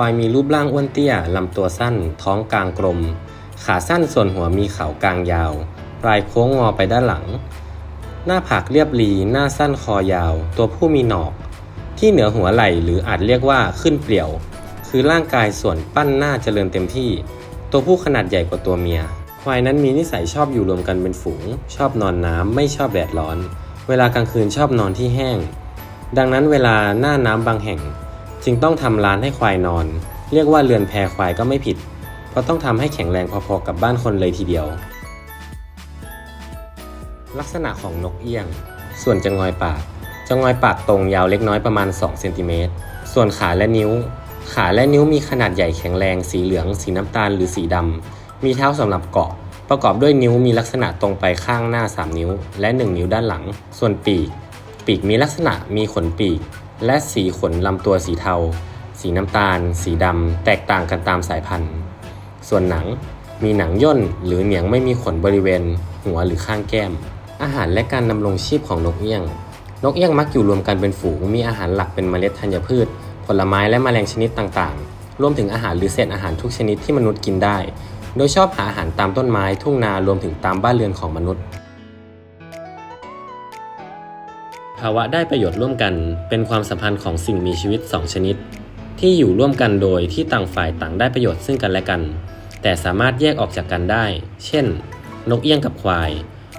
ควายมีรูปร่างอ้วนเตี้ย ลำตัวสั้น ท้องกลางกลม ขาสั้นส่วนหัวมีเขากลางยาว ปลายโค้งงอไปด้านหลัง หน้าผากเรียบรี หน้าสั้นคอยาว ตัวผู้มีหนอก ที่เหนือหัวไหล่หรืออาจเรียกว่าขึ้นเปลี่ยว คือร่างกายส่วนปั้นหน้าเจริญเต็มที่ ตัวผู้ขนาดใหญ่กว่าตัวเมีย ควายนั้นมีนิสัยชอบอยู่รวมกันเป็นฝูง ชอบนอนน้ำไม่ชอบแดดร้อน เวลากลางคืนชอบนอนที่แห้ง ดังนั้นเวลาหน้าน้ำบางแห่ง จึงต้องทำร้านให้ควายนอน เรียกว่าเรือนแพควายก็ไม่ผิด เพราะต้องทำให้แข็งแรงพอๆกับบ้านคนเลยทีเดียว ลักษณะของนกเอี้ยง ส่วนจะงอยปากจะงอยปากตรงยาวเล็กน้อยประมาณ2เซนติเมตรส่วนขาและนิ้ว ขาและนิ้วมีขนาดใหญ่แข็งแรง สีเหลือง สีน้ำตาลหรือสีดำ มีเท้าสำหรับเกาะ ประกอบด้วยนิ้วมีลักษณะตรงไปข้างหน้า 3 นิ้ว และ 1 นิ้วด้านหลัง ส่วนปีก ปีกมีลักษณะมีขนปีก และสีขนลำตัวสีเทา สีน้ำตาล สีดำ แตกต่างกันตามสายพันธุ์ ส่วนหนังมีหนังย่นหรือเหนียงไม่มีขนบริเวณ หัวหรือข้างแก้ม อาหารและการดำรงชีพของนกเอี้ยง นกเอี้ยงมักอยู่รวมกันเป็นฝูง มีอาหารหลักเป็นเมล็ดธัญพืช ผลไม้และแมลงชนิดต่างๆ รวมถึงอาหารหรือเศษอาหารทุกชนิดที่มนุษย์กินได้ โดยชอบหาอาหารตามต้นไม้ทุ่งนารวมถึงตามบ้านเรือนของมนุษย์ ภาวะได้ประโยชน์ร่วมกัน เป็นความสัมพันธ์ของสิ่งมีชีวิต 2 ชนิด ที่อยู่ร่วมกันโดยที่ต่างฝ่ายต่างได้ประโยชน์ซึ่งกันและกัน แต่สามารถแยกออกจากกันได้ เช่น นกเอี้ยงกับควาย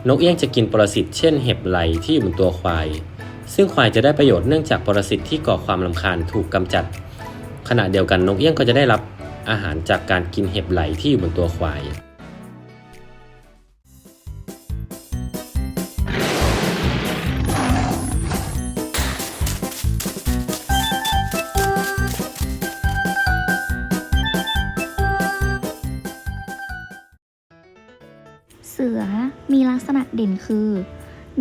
นกเอี้ยงจะกินปรสิตเช่นเห็บไหลที่อยู่บนตัวควาย ซึ่งควายจะได้ประโยชน์เนื่องจากปรสิตที่ก่อความลำคาญถูกกำจัด ขณะเดียวกันนกเอี้ยงก็จะได้รับอาหารจากการกินเห็บไหลที่อยู่บนตัวควาย คือ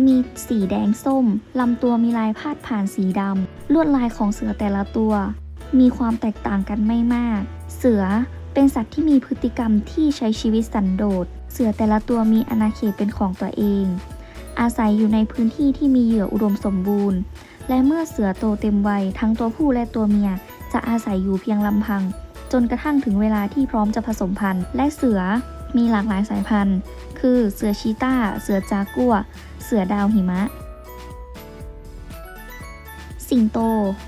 มีสีแดงส้ม ลำตัวมีลายพาดผ่านสีดำ ลวดลายของเสือแต่ละตัว มีความแตกต่างกันไม่มาก เสือเป็นสัตว์ที่มีพฤติกรรมที่ใช้ชีวิตสันโดษ เสือแต่ละตัวมีอาณาเขตเป็นของตัวเอง อาศัยอยู่ในพื้นที่ที่มีเหยื่ออุดมสมบูรณ์ และเมื่อเสือโตเต็มวัยทั้งตัวผู้และตัวเมียจะอาศัยอยู่เพียงลำพัง จนกระทั่งถึงเวลาที่พร้อมจะผสมพันธุ์ และเสือมีหลากหลายสายพันธุ์ คือเสือชีตาเสือจากัว เสือดาวหิมะ สิงโต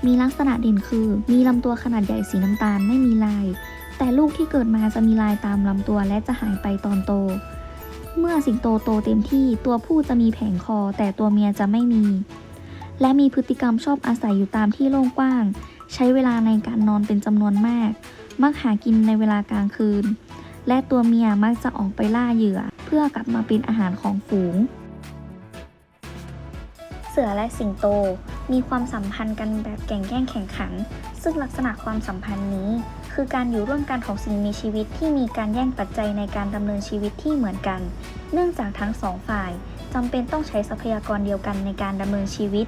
มีลักษณะเด่นคือ มีลำตัวขนาดใหญ่สีน้ำตาลไม่มีลาย แต่ลูกที่เกิดมาจะมีลายตามลำตัวและจะหายไปตอนโต เมื่อสิงโตโตเต็มที่ตัวผู้จะมีแผงคอแต่ตัวเมียจะไม่มี และมีพฤติกรรมชอบอาศัยอยู่ตามที่โล่งกว้าง ใช้เวลาในการนอนเป็นจำนวนมาก มักหากินในเวลากลางคืนและตัวเมียมักจะออกไปล่าเหยื่อ พื่อกลับมาเป็นอาหารของฝูง เสือและสิงโตมีความสัมพันธ์กันแบบแข่งแย่งแข่งขัน ซึ่งลักษณะความสัมพันธ์นี้ คือการอยู่ร่วมกันของสิ่งมีชีวิตที่มีการแย่งปัจจัยในการดำเนินชีวิตที่เหมือนกัน เนื่องจากทั้งสองฝ่ายจำเป็นต้องใช้ทรัพยากรเดียวกันในการดำเนินชีวิต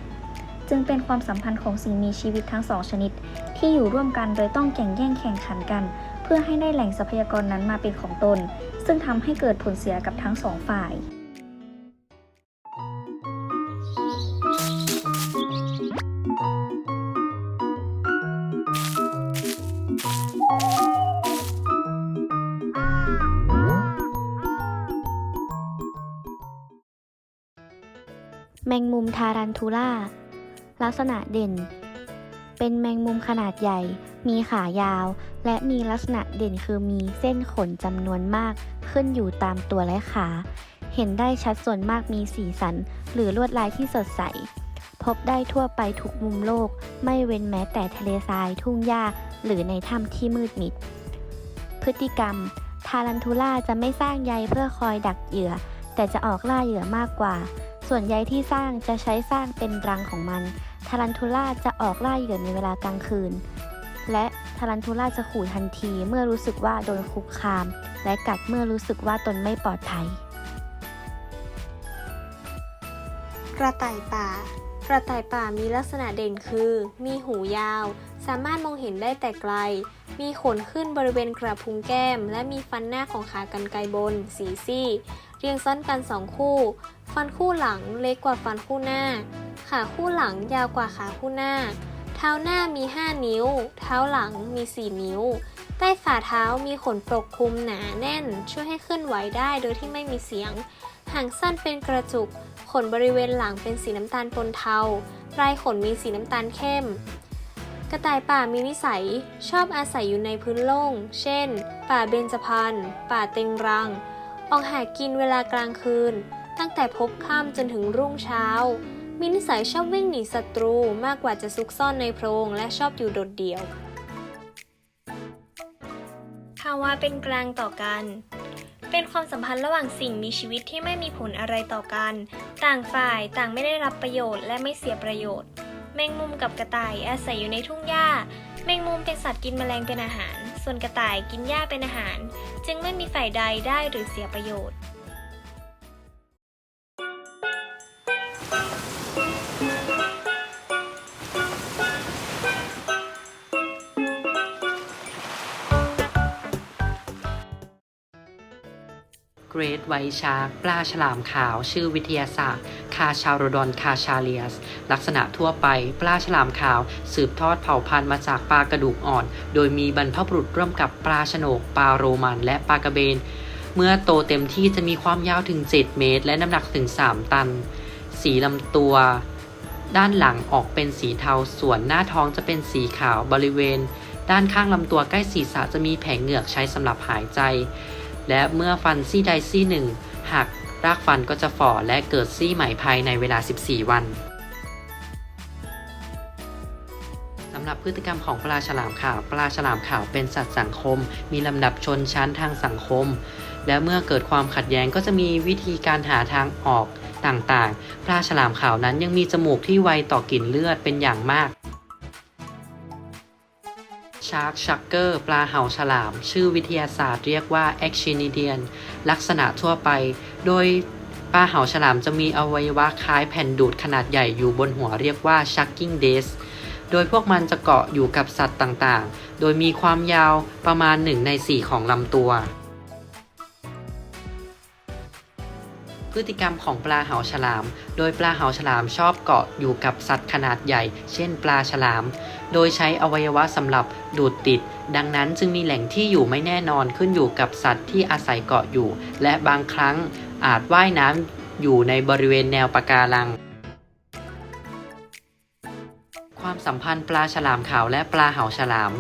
จึงเป็นความสัมพันธ์ของสิ่งมีชีวิตทั้งสองชนิด ที่อยู่ร่วมกันโดยต้องแข่งแย่งแข่งขันกัน เพื่อให้ได้แหล่งทรัพยากรนั้นมาเป็นของตน ซึ่งทำให้เกิดผลเสียกับทั้งสองฝ่าย แมงมุมทารันทูล่าลักษณะเด่น เป็นแมงมุมขนาดใหญ่ มีขายาว และมีลักษณะเด่นคือมีเส้นขนจำนวนมาก ขึ้นอยู่ตามตัวและขา เห็นได้ชัดส่วนมากมีสีสัน หรือลวดลายที่สดใส พบได้ทั่วไปทุกมุมโลก ไม่เว้นแม้แต่ทะเลทรายทุ่งหญ้า หรือในถ้ำที่มืดมิด พฤติกรรม ทารันทูล่าจะไม่สร้างใยเพื่อคอยดักเหยื่อ แต่จะออกล่าเหยื่อมากกว่า ส่วนใยที่สร้างจะใช้สร้างเป็นรังของมัน ทารันทูล่าจะออกล่าเหยื่อในเวลากลางคืน และทารันทูล่าจะขู่ทันทีเมื่อรู้สึกว่าโดนคุกคาม และกัดเมื่อรู้สึกว่าตนไม่ปลอดภัย กระต่ายป่า กระต่ายป่ามีลักษณะเด่นคือ มีหูยาว สามารถมองเห็นได้แต่ไกล มีขนขึ้นบริเวณกระพุ้งแก้ม และมีฟันหน้าของขากรรไกรบน สีซี่ เรียงซ้อนกันสองคู่ ฟันคู่หลังเล็กกว่าฟันคู่หน้า ขาคู่หลังยาวกว่าขาคู่หน้าทท้าหน้ามี 5 นิ้ว เท้าหลังมี 4 นิ้ว ใต้ฝ่าเท้ามีขนปกคลุมหนาแน่น ช่วยให้เคลื่อนไหวได้โดยที่ไม่มีเสียง หางสั้นเป็นกระจุก ขนบริเวณหลังเป็นสีน้ำตาลปนเทาปลายขนมีสีน้ำตาลเข้ม กระต่ายป่ามีนิสัย ชอบอาศัยอยู่ในพื้นโล่ง เช่น ป่าเบญจพรรณ ป่าเต็งรัง ออกหากินเวลากลางคืน ตั้งแต่พบค่ำจนถึงรุ่งเช้า มีนิสัยชอบวิ่งหนีศัตรูมากกว่าจะซุกซ่อนในโพรงและชอบอยู่โดดเดี่ยว ภาวะเป็นกลางต่อกัน เป็นความสัมพันธ์ระหว่างสิ่งมีชีวิตที่ไม่มีผลอะไรต่อกัน ต่างฝ่ายต่างไม่ได้รับประโยชน์และไม่เสียประโยชน์ แมงมุมกับกระต่ายอาศัยอยู่ในทุ่งหญ้า แมงมุมเป็นสัตว์กินแมลงเป็นอาหาร ส่วนกระต่ายกินหญ้าเป็นอาหาร จึงไม่มีฝ่ายใดได้หรือเสียประโยชน์ เกรดไวชาร์กปลาฉลามขาว ชื่อวิทยาศาสตร์ คาชาโรดอนคาชาเลียส ลักษณะทั่วไป ปลาฉลามขาว สืบทอดเผ่าพันธุ์มาจากปลากระดูกอ่อน โดยมีบรรพบุรุษร่วมกับปลาชโนก ปลาโรมัน และปลากระเบน เมื่อโตเต็มที่จะมีความยาวถึง 7 เมตร และน้ำหนักถึง 3 ตัน สีลำตัว ด้านหลังออกเป็นสีเทา ส่วนหน้าท้องจะเป็นสีขาวบริเวณ ด้านข้างลำตัวใกล้ศีรษะจะมีแผงเหงือกใช้สำหรับหายใจ และเมื่อฟันซี่ใดซี่หนึ่งหักรากฟันก็จะฝ่อและเกิดซี่ใหม่ภายในเวลา 14 วันสำหรับพฤติกรรมของปลาฉลามขาว ปลาฉลามขาวเป็นสัตว์สังคม มีลำดับชนชั้นทางสังคม และเมื่อเกิดความขัดแย้งก็จะมีวิธีการหาทางออกต่างๆ ปลาฉลามขาวนั้นยังมีจมูกที่ไวต่อกลิ่นเลือดเป็นอย่างมาก ชาร์กชักเกอร์ปลาเห่าฉลาม ชื่อวิทยาศาสตร์เรียกว่า a c t i n i d i a n ลักษณะทั่วไป โดยปลาเห่าฉลามจะมีอวัยวะคล้ายแผ่นดูดขนาดใหญ่อยู่บนหัวเรียกว่า shucking disc โดยพวกมันจะเกาะอยู่กับสัตว์ต่างๆ โดยมีความยาวประมาณ 1 ใน 4 ของลำตัว พฤติกรรมของปลาเห่าฉลาม โดยปลาเห่าฉลามชอบเกาะอยู่กับสัตว์ขนาดใหญ่ เช่น ปลาฉลาม โดยใช้อวัยวะสำหรับดูดติด ดังนั้นจึงมีแหล่งที่อยู่ไม่แน่นอนขึ้นอยู่กับสัตว์ที่อาศัยเกาะอยู่ และบางครั้งอาจว่ายน้ำอยู่ในบริเวณแนวปะการัง ความสัมพันธ์ปลาฉลามขาวและปลาเห่าฉลาม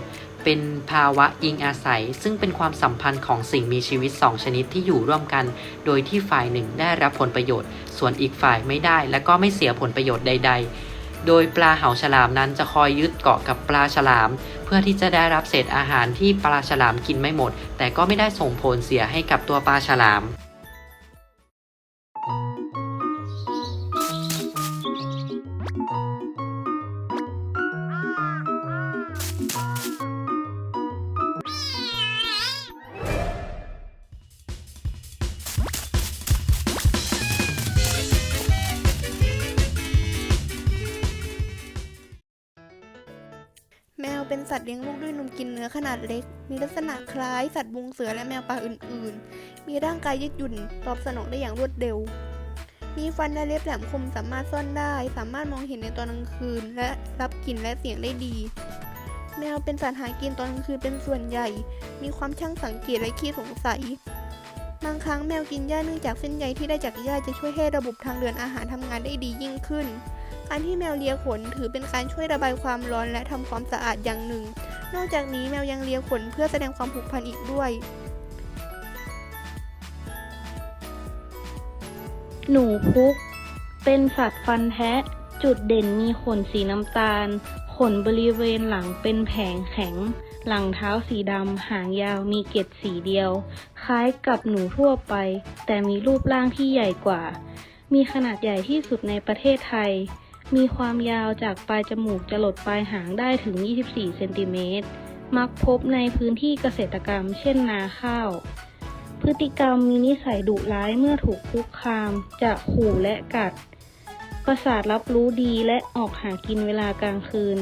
เป็นภาวะอิงอาศัย ซึ่งเป็นความสัมพันธ์ของสิ่งมีชีวิต2ชนิดที่อยู่ร่วมกัน โดยที่ฝ่ายหนึ่งได้รับผลประโยชน์ ส่วนอีกฝ่ายไม่ได้และก็ไม่เสียผลประโยชน์ใด ๆ โดยปลาเห่าฉลามนั้นจะคอยยึดเกาะกับปลาฉลาม เพื่อที่จะได้รับเศษอาหารที่ปลาฉลามกินไม่หมด แต่ก็ไม่ได้ส่งผลเสียให้กับตัวปลาฉลาม แมวเป็นสัตว์เลี้ยงลูกด้วยนมกินเนื้อขนาดเล็ก มีลักษณะคล้ายสัตว์บุงเสือและแมวป่าอื่น ๆ มีร่างกายยืดหยุ่น ตอบสนองได้อย่างรวดเร็ว มีฟันและเล็บแหลมคมสามารถซ่อนได้ สามารถมองเห็นในตอนกลางคืน และรับกลิ่นและเสียงได้ดี แมวเป็นสัตว์หากินตอนกลางคืนเป็นส่วนใหญ่ มีความช่างสังเกตและขี้สงสัย บางครั้งแมวกินหญ้าเนื่องจากเส้นใยที่ได้จากหญ้าจะช่วยให้ระบบทางเดินอาหารทำงานได้ดียิ่งขึ้น การที่แมวเลียขนถือเป็นการช่วยระบายความร้อนและทำความสะอาดอย่างหนึ่ง นอกจากนี้แมวยังเลียขนเพื่อแสดงความผูกพันอีกด้วย หนูพุก เป็นสัตว์ฟันแทะ จุดเด่นมีขนสีน้ำตาล ขนบริเวณหลังเป็นแผงแข็ง หลังเท้าสีดำ หางยาวมีเกล็ดสีเดียว คล้ายกับหนูทั่วไป แต่มีรูปร่างที่ใหญ่กว่ามีขนาดใหญ่ที่สุดในประเทศไทย มีความยาวจากปลายจมูกจะหลดปลายหางได้ถึง 24 เซนติเมตร มักพบในพื้นที่เกษตรกรรม เช่นนาข้าว พฤติกรรมมีนิสัยดุร้ายเมื่อถูกคุกคาม จะขู่และกัด ประสาทรับรู้ดีและออกหากินเวลากลางคืน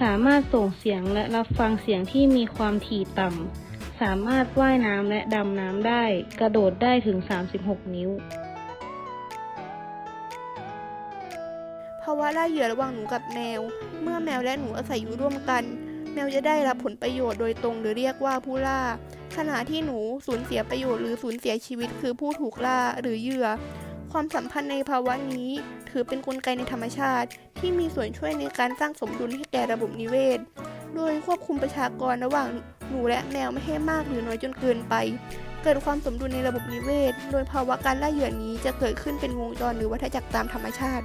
สามารถส่งเสียงและรับฟังเสียงที่มีความถี่ต่ำ สามารถว่ายน้ำและดำน้ำได้ กระโดดได้ถึง 36 นิ้วาวะล่าเหยื่อระหว่างหนูกับแมวเเมื่อแมวและหนูอาศัยอยู่ร่วมกัน แมวจะได้รับผลประโยชน์โดยตรงหรือเรียกว่าผู้ล่า ขณะที่หนูสูญเสียประโยชน์หรือสูญเสียชีวิตคือผู้ถูกล่าหรือเหยื่อ ความสัมพันธ์ในภาวะนี้ถือเป็นนกลไกในธรรมชาติ ที่มีส่วนช่วยในการสร้างสมดุลให้แก่ระบบนิเวศ โดยควบคุมประชากรระหว่างหนูและแมวไม่ให้มากหรือน้อยจนเกินไป เกิดความสมดุลในระบบนิเวศ โดยภาวะการล่าเหยื่อนี้จะเกิดขึ้นเป็นวงจรหรือวัฏจักรตามธรรมชาติ